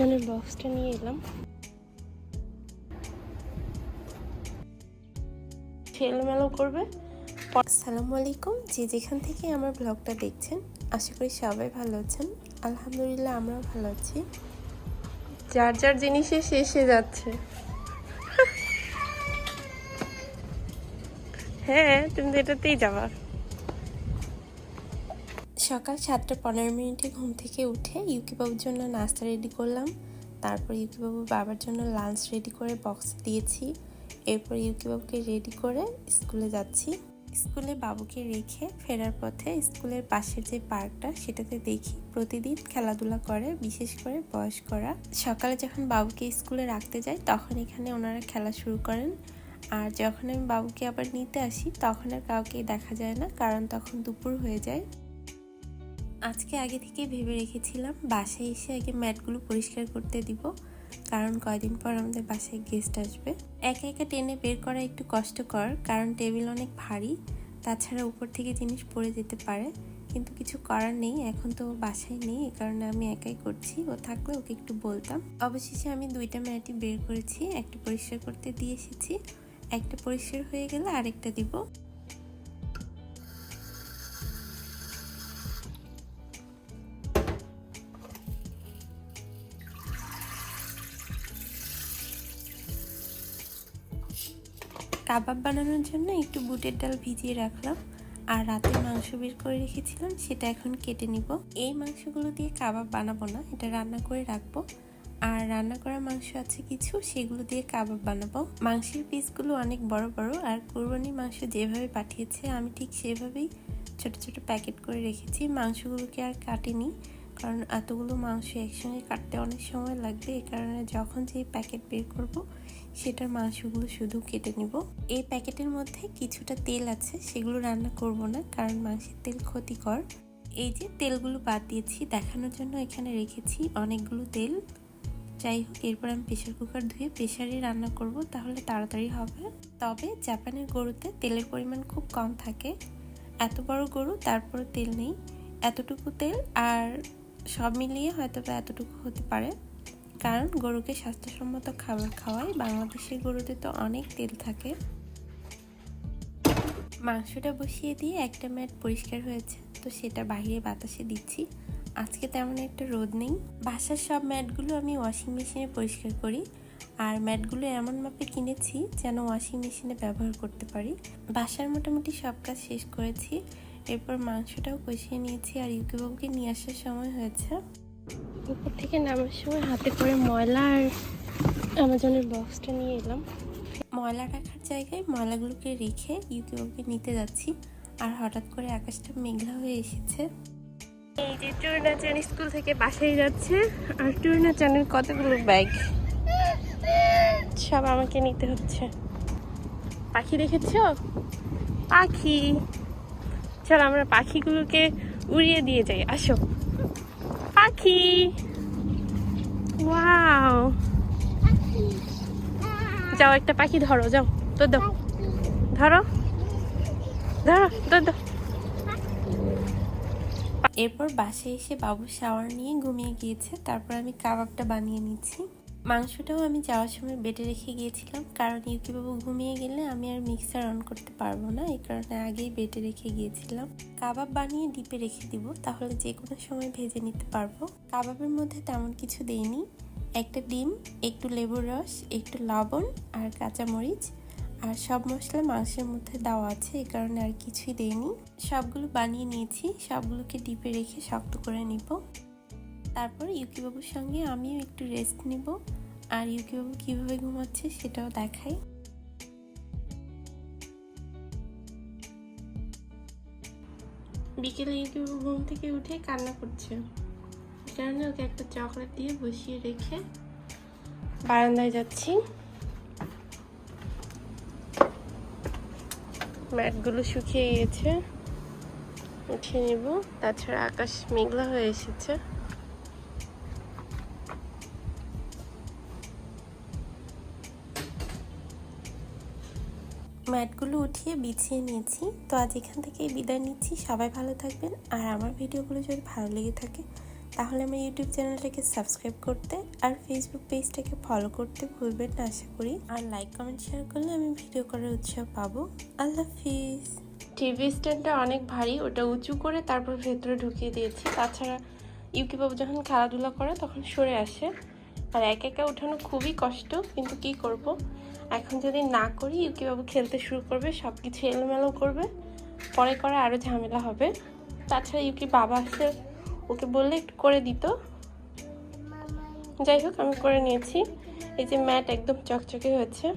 আমাজনের বক্সটা নিয়ে এলাম। ছেলেমেলো করবে। আসসালামু আলাইকুম। যে যেখান থেকে আমার ব্লগটা দেখছেন আশা করি সবাই ভালো আছেন। আলহামদুলিল্লাহ আমরাও ভালো আছি। যার যার জিনিসে শেষে যাচ্ছে। হ্যাঁ তুমি তো এটাতেই যাবা সকাল সাতটা পনেরো মিনিটে ঘুম থেকে উঠে ইউকি বাবুর জন্য নাস্তা রেডি করলাম। তারপর ইউকি বাবু বাবার জন্য লাঞ্চ রেডি করে বক্স দিয়েছি। এরপর ইউকি বাবুকে রেডি করে স্কুলে যাচ্ছি। স্কুলে বাবুকে রেখে ফেরার পথে স্কুলের পাশের যে পার্কটা সেটাতে দেখি প্রতিদিন খেলাধুলা করে, বিশেষ করে বয়স্করা। সকালে যখন বাবুকে স্কুলে রাখতে যাই, তখন এখানে ওনারা খেলা শুরু করেন। আর যখন আমি বাবুকে আবার নিতে আসি, তখন আর কাউকে দেখা যায় না, কারণ তখন দুপুর হয়ে যায়। আজকে আগে থেকে ভেবে রেখেছিলাম বাসায় এসে আগে ম্যাটগুলো পরিষ্কার করতে দিব, কারণ কয়দিন পর আমাদের বাসায় গেস্ট আসবে। একা একা টেনে বের করা একটু কষ্টকর, কারণ টেবিল অনেক ভারী, তাছাড়া উপর থেকে জিনিস পড়ে যেতে পারে। কিন্তু কিছু করার নেই, এখন তো বাসায় নেই এই কারণে আমি একাই করছি। ও থাকলে ওকে একটু বলতাম। অবশেষে আমি দুইটা ম্যাটই বের করেছি, একটা পরিষ্কার করতে দিয়ে এসেছি, একটা পরিষ্কার হয়ে গেলে আরেকটা দিব। কাবাব বানানোর জন্য একটু বুটের ডাল ভিজিয়ে রাখলাম। আর রাতে মাংস বের করে রেখেছিলাম, সেটা এখন কেটে নিব। এই মাংসগুলো দিয়ে কাবাব বানাবো না, এটা রান্না করে রাখব। আর রান্না করা মাংস আছে কিছু, সেগুলো দিয়ে কাবাব বানাবো। মাংসের পিসগুলো অনেক বড় বড়, আর কোরবানির মাংস যেভাবে পাঠিয়েছে, আমি ঠিক সেভাবেই ছোট ছোট প্যাকেট করে রেখেছি। মাংসগুলোকে আর কাটিনি কারণ এতগুলো মাংস একসঙ্গে কাটতে অনেক সময় লাগবে এই কারণে যখন যে প্যাকেট বের করব, সেটার মাংসগুলো শুধু কেটে নিব। এই প্যাকেটের মধ্যে কিছুটা তেল আছে, সেগুলো রান্না করব না, কারণ মাংসের তেল ক্ষতিকর। এই যে তেলগুলো বাদ দিয়েছি, দেখানোর জন্য এখানে রেখেছি অনেকগুলো তেল। যাই হোক, এরপর আমি প্রেশার কুকার ধুয়ে প্রেশারে রান্না করব, তাহলে তাড়াতাড়ি হবে। তবে জাপানের গরুতে তেলের পরিমাণ খুব কম থাকে। এত বড় গরু তারপর তেল নেই। এতটুকু তেল আর সব মিলিয়ে হয়তো বা এতটুকু হতে পারে। কারণ গরুকে স্বাস্থ্যসম্মত খাবার খাওয়ায়। বাংলাদেশের গরুতে তো অনেক তেল থাকে। মাংসটা বসিয়ে দিয়ে একটা ম্যাট পরিষ্কার হয়েছে। তো সেটা বাইরে বাতাসে দিচ্ছি। আজকে তেমন একটা রোদ নেই। বাসার সব ম্যাটগুলো আমি ওয়াশিং মেশিনে পরিষ্কার করি। আর ম্যাটগুলো এমন মাপে কিনেছি যেন ওয়াশিং মেশিনে ব্যবহার করতে পারি। বাসার মোটামুটি সব কাজ শেষ করেছি। এরপর মাংসটাও কষিয়ে নিয়েছি আর ইউকিবাবুকে নিয়ে আসার সময় হয়েছে। উপর থেকে নামার সময় হাতে করে ময়লা আর আমাজনের বক্সটা নিয়ে এলাম। ময়লা রাখার জায়গায় ময়লাগুলোকে রেখে ইউকিবাবুকে নিতে যাচ্ছি আর হঠাৎ করে আকাশটা মেঘলা হয়ে এসেছে। এই যে টুর্না চান স্কুল থেকে বাসায় যাচ্ছে আর টুর্না চানের কতগুলো ব্যাগ? সব আমাকে নিতে হচ্ছে। পাখি দেখেছ? পাখি। চল আমরা পাখিগুলোকে উড়িয়ে দিয়ে যাই। আসো। পাখি! ওয়াও! যাও একটা পাখি ধরো, যাও। তো দাও। ধরো। ধরো, তো দাও। এরপর বাসে এসে বাবু শাওয়ার নিয়ে ঘুমিয়ে গিয়েছে। তারপর আমি কাবাবটা বানিয়ে নিচ্ছি। মাংসটাও আমি যাওয়ার সময় বেটে রেখে গিয়েছিলাম, কারণ ইউকি বাবু ঘুমিয়ে গেলে আমি আর মিক্সার অন করতে পারব না, এই কারণে আগেই বেটে রেখে গিয়েছিলাম। কাবাব বানিয়ে ডিপে রেখে দিব, তাহলে যে কোনো সময় ভেজে নিতে পারব। কাবাবের মধ্যে তেমন কিছু দেইনি, একটা ডিম, একটু লেবুর রস, একটু লবণ আর কাঁচামরিচ আর সব মশলা মাংসের মধ্যে দেওয়া আছে, এই কারণে আর কিছুই দেইনি। সবগুলো বানিয়ে নিয়েছি, সবগুলোকে ডিপে রেখে শক্ত করে নিব। তারপর ইউকিবাবুর সঙ্গে আমিও একটু রেস্ট নিব। আর ইউকিবাবু কীভাবে ঘুমাচ্ছে সেটাও দেখাই। বিকেলে ইউটিউব ঘুম থেকে উঠে কান্না করছে। কারণে ওকে একটা চকলেট দিয়ে বসিয়ে রেখে বারান্দায় যাচ্ছি। ম্যাটগুলো শুকিয়ে গিয়েছে। উঠিয়ে নিব। তাছাড়া আকাশ মেঘলা হয়ে এসেছে। ম্যাটগুলো উঠিয়ে বিছিয়ে নিয়েছি। তো আজ এখান থেকে বিদায় নিচ্ছি। সবাই ভালো থাকবেন। আর আমার ভিডিওগুলো যদি ভালো লেগে থাকে, তাহলে আমার ইউটিউব চ্যানেলটাকে সাবস্ক্রাইব করতে আর ফেসবুক পেজটাকে ফলো করতে ভুলবেন না, আশা করি। আর লাইক কমেন্ট শেয়ার করলে আমি ভিডিও করার উৎসাহ পাবো। আল্লাহ হাফিজ। টিভি স্ট্যান্ডটা অনেক ভারী। ওটা উঁচু করে তারপর ভেতরে ঢুকিয়ে দিয়েছি। তাছাড়া ইউকি বাবু যখন খেলাধুলা করে, তখন সরে আসে। আর একা একা উঠানো খুবই কষ্ট। কিন্তু কি করব? এখন যদি না করি, ইউকি বাবু খেলতে শুরু করবে সব কিছু এলোমেলো করবে। পরে করে আরও ঝামেলা হবে। তাছাড়া ইউকি বাবা আসে ওকে বললে একটু করে দিত। যাই হোক, আমি করে নিয়েছি। এই যে ম্যাট একদম চকচকে হয়েছে।